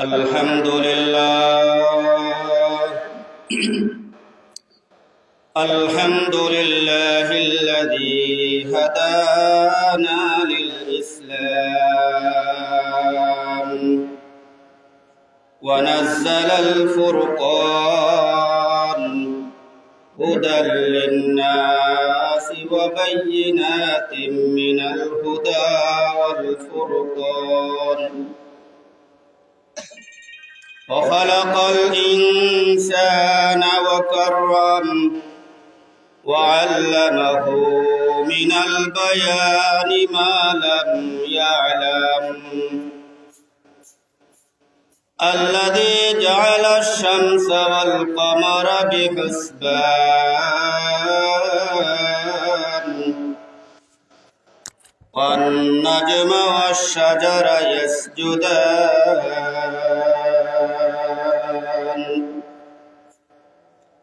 الحمد لله. الحمد لله الذي هدانا للإسلام. ونزل الفرقان هدى للناس وبينات من الهدى والفرقان. وخلق الإنسان وكرم وعلمه من البيان ما لم يعلم. الذي جعل الشمس والقمر بحسبان. والنجم والشجر يسجدان.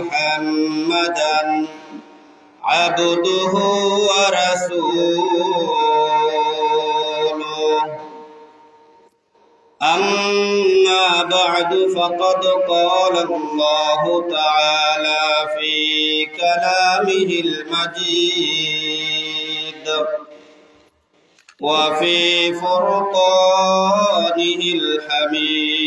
محمدا عبده ورسوله أما بعد فقد قال الله تعالى في كلامه المجيد وفي فرقانه الحميد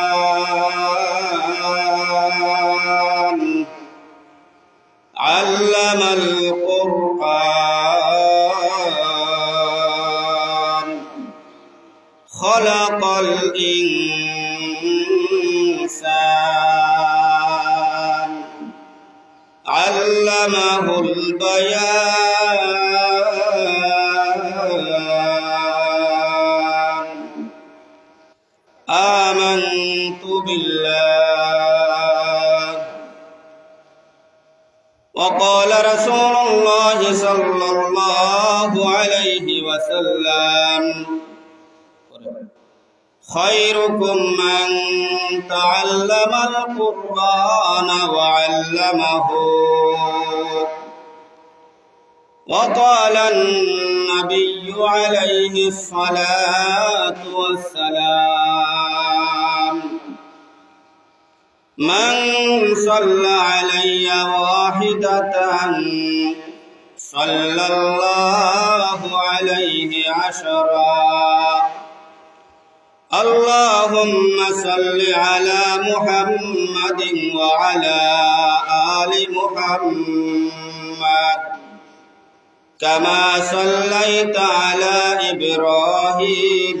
علم القرآن خلق الإنسان علمه البيان آمنت بالله وقال رسول الله صلى الله عليه وسلم خيركم من تعلم القرآن وعلمه وقال النبي عليه الصلاة والسلام من صلى علي واحدة صلى الله عليه عشرا اللهم صل على محمد وعلى آل محمد كما صليت على إبراهيم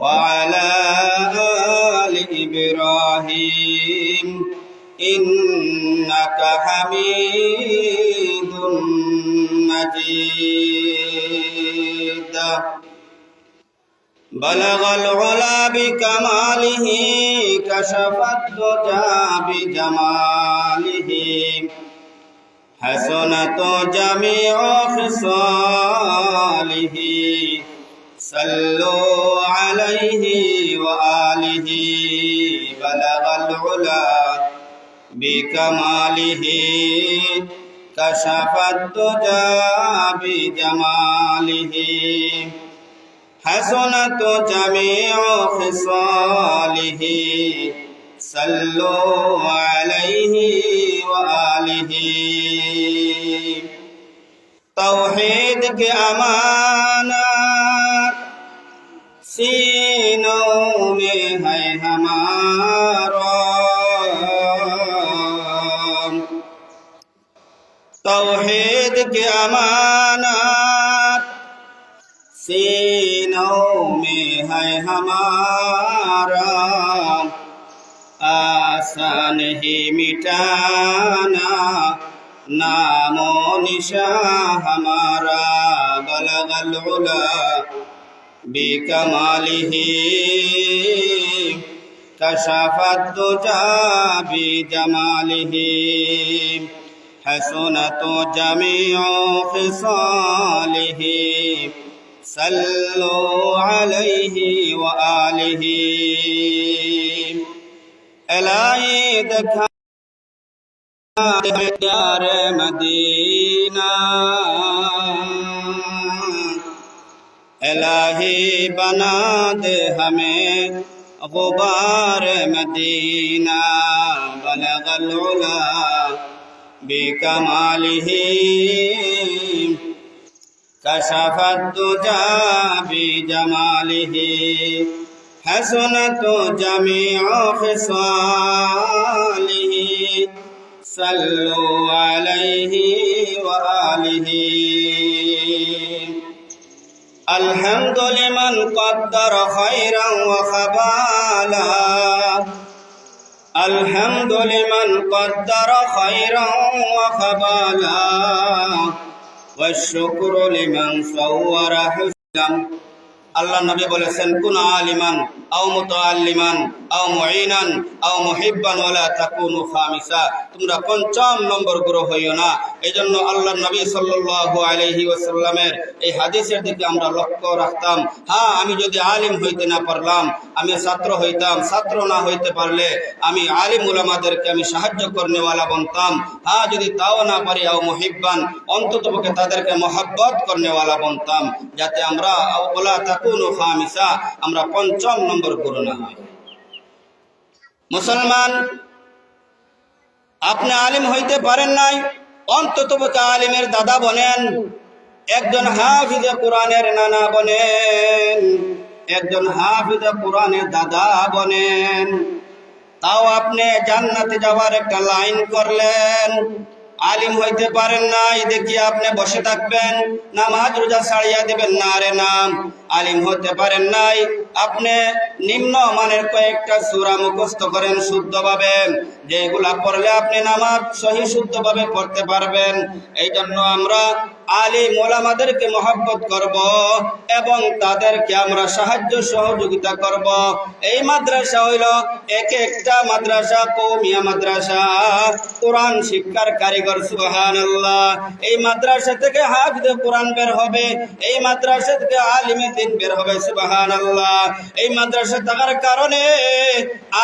وعلى آل إبراهيم إنك حميد مجيد بلغ العلا بكماله كشف الدجى بجماله حسنت جميع خصاله صلوا عليه وآله بلغ العلا بكماله كشف الدجى بجماله حسنة جميع خصاله صلوا عليه وآله توحيد کے امانات سی توحید کی امانت سینوں میں ہے ہمارا آسان ہی مٹانا نام و نشا ہمارا بلغ العلا بکمالہ کشف الدجا بجمالہ حسنة جميع خصاله صلوا عليه وآله إلهي دكا دار مدينة الہی بنا دے ہمیں غبار مدینہ بلغ العلا بکمالہ كشف الدجى بجماله حسنت جميع خصاله صلوا عليه وآله الحمد لمن قدر خيرا وخبالا الحمد لمن قدر خيرا وخبالا والشكر لمن صور حسنا. আল্লাহ নবী বলেছেন, কোন আলিমান, আও মুতাআল্লিমান, আও মুঈনান, আও মুহিব্বান তাকুনু খামিসা তোমরা পঞ্চম নম্বর গ্রহ হইও না। এজন্য আল্লাহ নবী সাল্লাল্লাহু আলাইহি ওয়াসাল্লামের এই হাদিসের দিকে আমরা লক্ষ্য রাখতাম। হ্যাঁ আমি যদি আলিম হইতে না পারলাম, আমি ছাত্র হইতাম, ছাত্র না হইতে পারলে আমি আলিম উলামাদেরকে আমি সাহায্য করনেওয়ালা বনতাম। হ্যাঁ যদি তাও না পারি, আও মুহিব্বান অন্ততপক্ষে তাদেরকে মহাব্বত করনেওয়ালা বনতাম, যাতে আমরা ওলা আমরা পঞ্চম নম্বর গুরু না হই মুসলমান, আপনি আলিম হইতে পারেন নাই অন্তত আলিমের দাদা বনেন, একজন হাফিজে কোরআনের নানা বনেন, একজন হাফিজে কোরআনের দাদা বনেন। তাও আপনি জান্নাতে যাওয়ার একটা লাইন করলেন আলিম হইতে পারেন নাই, দেখি আপনি বসে থাকবেন, নামাজ রোজা ছাড়িয়া দেবেন না রে নাম, আলিম হতে পারেন নাই। আপনি নিম্ন মানের কয়েকটা সূরা মুখস্থ করেন শুদ্ধভাবে। যেগুলা পড়লে আপনি নামাজ সহি শুদ্ধভাবে পড়তে পারবেন। এই জন্য আমরা আলী মোলামাদেরকে মহব্বত করব এবং তাদেরকে আমরা সাহায্য সহযোগিতা করব। এই মাদ্রাসা হইল এক একটা মাদ্রাসা, কৌমিয়া মাদ্রাসা, কোরআন শিক্ষার কারিগর সুহান এই মাদ্রাসা থেকে হাফিজে কোরআন বের হবে, এই মাদ্রাসা থেকে আলিমে দিন বের হবে সুবাহান আল্লাহ এই মাদ্রাসা থাকার কারণে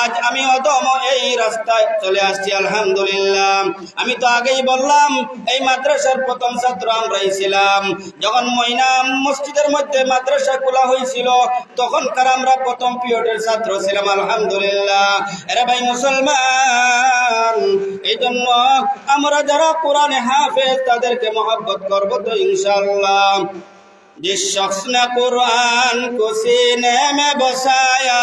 আজ আমি অদম এই রাস্তায় চলে আসছি, আলহামদুলিল্লাহ। আমি তো আগেই বললাম, এই মাদ্রাসার প্রথম ছাত্র আমরাই ছিলাম। যখন ময়না মসজিদের মধ্যে মাদ্রাসা খোলা হয়েছিল তখনকার আমরা প্রথম পিরিয়ডের ছাত্র ছিলাম, আলহামদুলিল্লাহ। এরা ভাই মুসলমান এই জন্য আমরা যারা কোরআনে হাফেজ, তাদেরকে মহব্বত করব তো ইনশাল্লাহ जिस शख्स ने कुरान को सीने में बसाया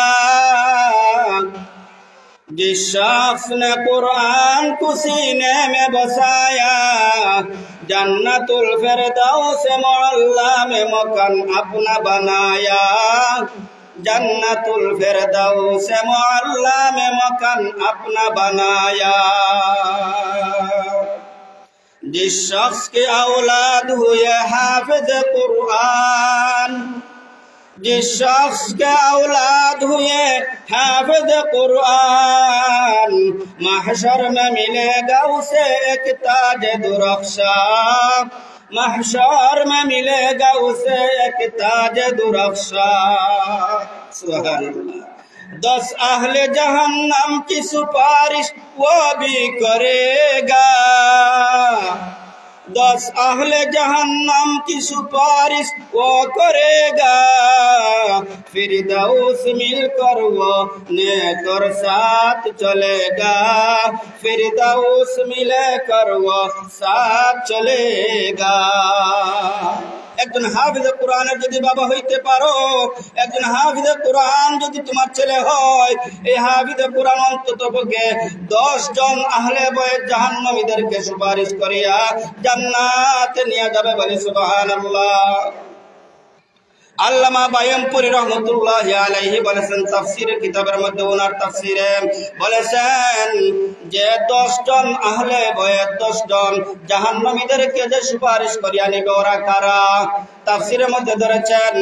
जिस शख्स ने कुरान को सीने में बसाया जन्नतुल फिरदौस मोहल्ला में मकान अपना बनाया जन्नतुल फिरदौस मोहल्ला में मकान अपना बनाया جس شخص کے اولاد ہوئے حافظ قرآن جس شخص کے اولاد ہوئے حافظ قرآن محشر میں ملے گا اسے ایک تاج درخشا محشر میں ملے گا اسے ایک تاج درخشا سبحان اللہ दस अहले जहन्नम की सिफारिश वो भी करेगा। दस अहले जहन्नम की सिफारिश वो करेगा। फिर दौस मिलकर वो नेकर साथ चलेगा। फिर दौस मिलकर वो साथ चलेगा। একজন হাফিজে কোরআনের যদি বাবা হইতে পারো, একজন হাফিজে কোরআন যদি তোমার ছেলে হয়, এই হাফিজে কোরআন অন্তত পক্ষে দশ জন আহলে বয়ের জাহান্নামীদেরকে সুপারিশ করিয়া জান্নাতে নিয়ে যাবে বলে সুবহানাল্লাহ। আল্লামা বায়মপুরি রহমতুল্লাহ আলাইহি বলেছেন, তাফসিরের কিতাবের মধ্যে ওনার তাফসিরে বলেছেন যে দশ জন আহলে বয়ের দশ জন জাহান্নামীদেরকে যে সুপারিশ করিয়া নিবে, ওরা কারা? তাফসিরের মধ্যে ধরেছেন,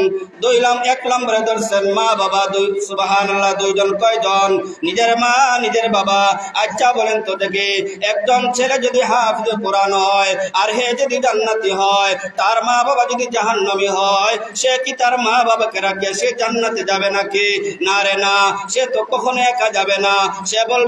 দুই লাম, এক নম্বরে ধরছেন মা, বাবা, দুই, সুবহানাল্লাহ, দুইজন কয়জন? নিজের মা, নিজের বাবা। আচ্ছা বলেন তো দেখি, একজন ছেলে যদি হাফিজ কোরআন হয়, আর হে যদি জান্নাতি হয়, তার মা বাবা যদি জাহান্নামী হয়, সে কি তার মা বাবাকে রাখে সে জান্নাতে যাবে নাকি না রে না সে তো কখনো একা যাবে না সে বল